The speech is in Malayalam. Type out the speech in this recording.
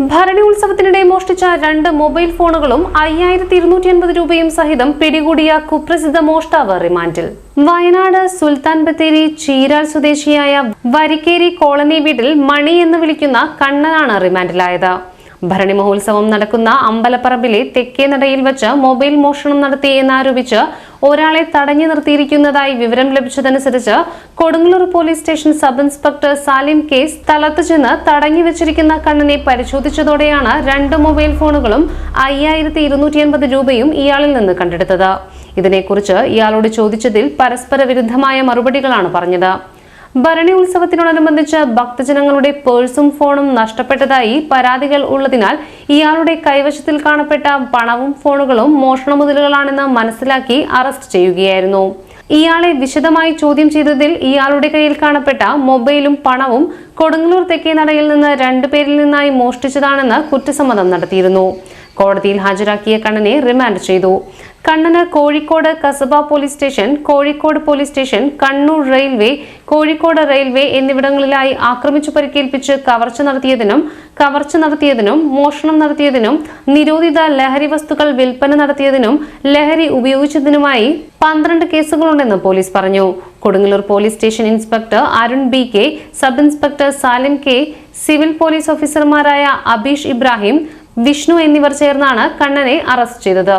ഭരണി ഉത്സവത്തിനിടെ മോഷ്ടിച്ച രണ്ട് മൊബൈൽ ഫോണുകളും അയ്യായിരത്തി ഇരുന്നൂറ്റി അൻപത് രൂപയും സഹിതം പിടികൂടിയ കുപ്രസിദ്ധ മോഷ്ടാവ് റിമാൻഡിൽ. വയനാട് സുൽത്താൻ ബത്തേരി ചീരാൽ സ്വദേശിയായ വരിക്കേരി കോളനി വീട്ടിൽ മണി എന്ന് വിളിക്കുന്ന കണ്ണനാണ് റിമാൻഡിലായത്. ഭരണി മഹോത്സവം നടക്കുന്ന അമ്പലപ്പറമ്പിലെ തെക്കേ നടയിൽ വെച്ച് മൊബൈൽ മോഷണം നടത്തി എന്നാരോപിച്ച് ഒരാളെ തടഞ്ഞു നിർത്തിയിരിക്കുന്നതായി വിവരം ലഭിച്ചതനുസരിച്ച് Kodungallur police station sub inspector Salim K സ്ഥലത്ത് ചെന്ന് തടഞ്ഞു വെച്ചിരിക്കുന്ന കണ്ണനെ പരിശോധിച്ചതോടെയാണ് രണ്ട് മൊബൈൽ ഫോണുകളും അയ്യായിരത്തി ഇരുന്നൂറ്റി രൂപയും ഇയാളിൽ നിന്ന് കണ്ടെടുത്തത്. ഇതിനെക്കുറിച്ച് ഇയാളോട് ചോദിച്ചതിൽ പരസ്പര വിരുദ്ധമായ മറുപടികളാണ് പറഞ്ഞത്. ഭരണി ഉത്സവത്തിനോടനുബന്ധിച്ച് ഭക്തജനങ്ങളുടെ പേഴ്സും ഫോണും നഷ്ടപ്പെട്ടതായി പരാതികൾ ഉള്ളതിനാൽ ഇയാളുടെ കൈവശത്തിൽ കാണപ്പെട്ട പണവും ഫോണുകളും മോഷണ മുതലുകളാണെന്ന് മനസ്സിലാക്കി അറസ്റ്റ് ചെയ്യുകയായിരുന്നു. ഇയാളെ വിശദമായി ചോദ്യം ചെയ്തതിൽ ഇയാളുടെ കയ്യിൽ കാണപ്പെട്ട മൊബൈലും പണവും കൊടുങ്ങല്ലൂർ തെക്കേ നടയിൽ നിന്ന് രണ്ടുപേരിൽ നിന്നായി മോഷ്ടിച്ചതാണെന്ന് കുറ്റസമ്മതം നടത്തിയിരുന്നു. കോടതിയിൽ ഹാജരാക്കിയ കണ്ണനെ റിമാൻഡ് ചെയ്തു. കണ്ണന് Kozhikode Kasaba police station Kozhikode police station Kannur railway Kozhikode railway എന്നിവിടങ്ങളിലായി ആക്രമിച്ചു പരിക്കേൽപ്പിച്ച് കവർച്ച നടത്തിയതിനും കവർച്ച നടത്തിയതിനും മോഷണം നടത്തിയതിനും നിരോധിത ലഹരി വസ്തുക്കൾ വിൽപ്പന നടത്തിയതിനും ലഹരി ഉപയോഗിച്ചതിനുമായി പന്ത്രണ്ട് കേസുകളുണ്ടെന്ന് പോലീസ് പറഞ്ഞു. Kodungallur police station inspector Arun B K sub inspector Salim K civil police ഓഫീസർമാരായ അബീഷ് ഇബ്രാഹിം വിഷ്ണു എന്നിവർ ചേർന്നാണ് കണ്ണനെ അറസ്റ്റ് ചെയ്തത്.